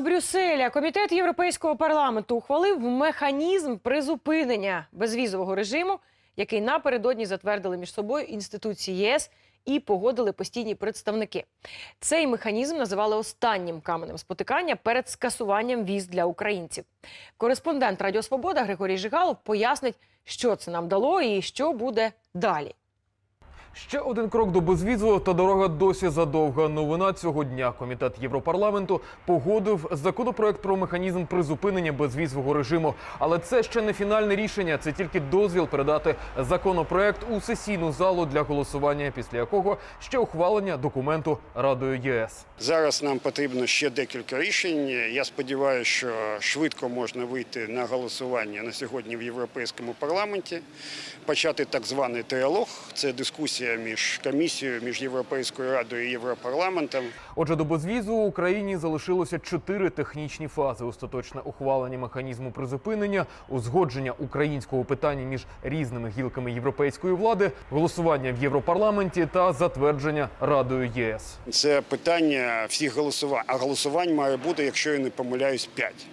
Брюсселя комітет Європейського парламенту ухвалив механізм призупинення безвізового режиму, який напередодні затвердили між собою інституції ЄС і погодили постійні представники. Цей механізм називали останнім каменем спотикання перед скасуванням віз для українців. Кореспондент Радіо Свобода Григорій Жигалов пояснить, що це нам дало і що буде далі. Ще один крок до безвізового та дорога досі задовга. Новина цього дня. Комітет Європарламенту погодив законопроект про механізм призупинення безвізового режиму. Але це ще не фінальне рішення. Це тільки дозвіл передати законопроект у сесійну залу для голосування, після якого ще ухвалення документу Радою ЄС. Зараз нам потрібно ще декілька рішень. Я сподіваюся, що швидко можна вийти на голосування на сьогодні в Європейському парламенті, почати так званий тріалог. Це дискусія між комісією, між Європейською радою і Європарламентом. Отже, до безвізу в Україні залишилося чотири технічні фази: остаточне ухвалення механізму призупинення, узгодження українського питання між різними гілками європейської влади, голосування в Європарламенті та затвердження Радою ЄС. Це питання всіх голосувань. А голосувань має бути, якщо я не помиляюсь, п'ять.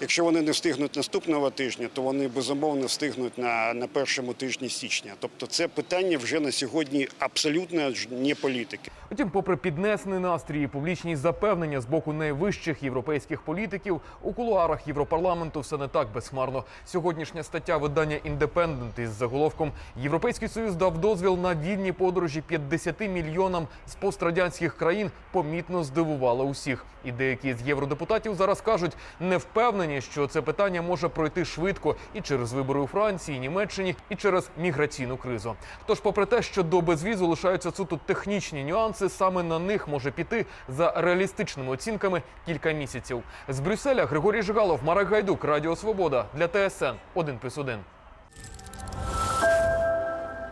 Якщо вони не встигнуть наступного тижня, то вони безумовно встигнуть на, на першому тижні січня. Тобто, це питання вже на сьогодні абсолютно не політики. Утім, попри піднесений настрій публічні запевнення з боку найвищих європейських політиків, у кулуарах Європарламенту все не так безхмарно. Сьогоднішня стаття видання Індепендент із заголовком Європейський союз дав дозвіл на вільні подорожі 50 мільйонам з пострадянських країн помітно здивувала усіх. І деякі з євродепутатів зараз кажуть, не впевнені, що це питання може пройти швидко і через вибори у Франції, Німеччині, і через міграційну кризу. Тож, попри те, що до безвізу лишаються суто технічні нюанси, саме на них може піти за реалістичними оцінками кілька місяців. З Брюсселя Григорій Жигалов, Марек Гайдук, Радіо Свобода для ТСН 1+,1.